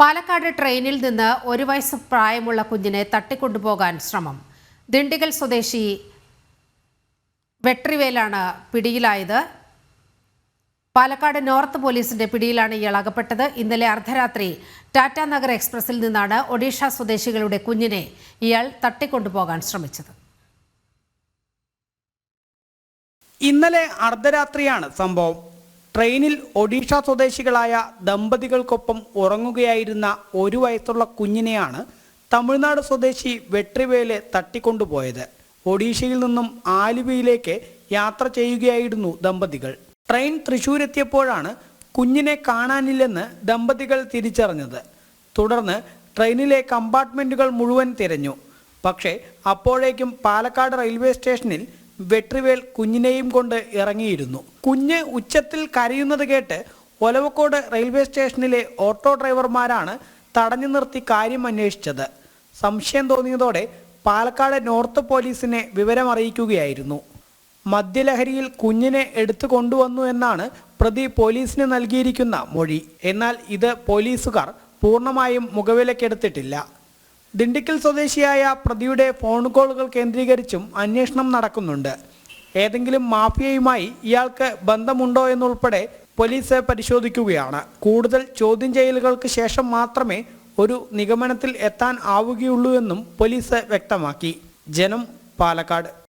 പാലക്കാട് ട്രെയിനിൽ നിന്ന് ഒരു വയസ്സ് പ്രായമുള്ള കുഞ്ഞിനെ തട്ടിക്കൊണ്ടുപോകാൻ ശ്രമം. ദിണ്ടിഗൽ സ്വദേശി വെട്രിവേലാണ് പിടിയിലായത്. പാലക്കാട് നോർത്ത് പോലീസിന്റെ പിടിയിലാണ് ഇയാൾ അകപ്പെട്ടത്. ഇന്നലെ അർദ്ധരാത്രി ടാറ്റ നഗർ എക്സ്പ്രസിൽ നിന്നാണ് ഒഡീഷ സ്വദേശികളുടെ കുഞ്ഞിനെ ഇയാൾ തട്ടിക്കൊണ്ടുപോകാൻ ശ്രമിച്ചത്. ഇന്നലെ അർദ്ധരാത്രിയാണ് സംഭവം. ട്രെയിനിൽ ഒഡീഷ സ്വദേശികളായ ദമ്പതികൾക്കൊപ്പം ഉറങ്ങുകയായിരുന്ന ഒരു വയസ്സുള്ള കുഞ്ഞിനെയാണ് തമിഴ്നാട് സ്വദേശി വെട്രിവേൽ തട്ടിക്കൊണ്ടുപോയത്. ഒഡീഷയിൽ നിന്നും ആലുവയിലേക്ക് യാത്ര ചെയ്യുകയായിരുന്നു ദമ്പതികൾ. ട്രെയിൻ തൃശൂരെത്തിയപ്പോഴാണ് കുഞ്ഞിനെ കാണാനില്ലെന്ന് ദമ്പതികൾ തിരിച്ചറിഞ്ഞത്. തുടർന്ന് ട്രെയിനിലെ കമ്പാർട്ട്മെന്റുകൾ മുഴുവൻ തിരഞ്ഞു. പക്ഷേ അപ്പോഴേക്കും പാലക്കാട് റെയിൽവേ സ്റ്റേഷനിൽ വെട്രിവേൽ കുഞ്ഞിനെയും കൊണ്ട് ഇറങ്ങിയിരുന്നു. കുഞ്ഞ് ഉച്ചത്തിൽ കരയുന്നത് കേട്ട് ഒലവക്കോട് റെയിൽവേ സ്റ്റേഷനിലെ ഓട്ടോ ഡ്രൈവർമാരാണ് തടഞ്ഞു നിർത്തി കാര്യം അന്വേഷിച്ചത്. സംശയം തോന്നിയതോടെ പാലക്കാട് നോർത്ത് പോലീസിനെ വിവരമറിയിക്കുകയായിരുന്നു. മദ്യലഹരിയിൽ കുഞ്ഞിനെ എടുത്തു കൊണ്ടുവന്നു എന്നാണ് പ്രതി പോലീസിന് നൽകിയിരിക്കുന്ന മൊഴി. എന്നാൽ ഇത് പോലീസുകാർ പൂർണമായും മുഖവിലക്കെടുത്തിട്ടില്ല ദിണ്ടിക്കൽ സ്വദേശിയായ പ്രതിയുടെ ഫോൺ കോളുകൾ കേന്ദ്രീകരിച്ചും അന്വേഷണം നടക്കുന്നുണ്ട്. ഏതെങ്കിലും മാഫിയയുമായി ഇയാൾക്ക് ബന്ധമുണ്ടോ എന്നുൾപ്പെടെ പോലീസ് പരിശോധിക്കുകയാണ്. കൂടുതൽ ചോദ്യം ചെയ്യലുകൾക്ക് ശേഷം മാത്രമേ ഒരു നിഗമനത്തിൽ എത്താൻ ആവുകയുള്ളൂ എന്നും പോലീസ് വ്യക്തമാക്കി. ജനം പാലക്കാട്.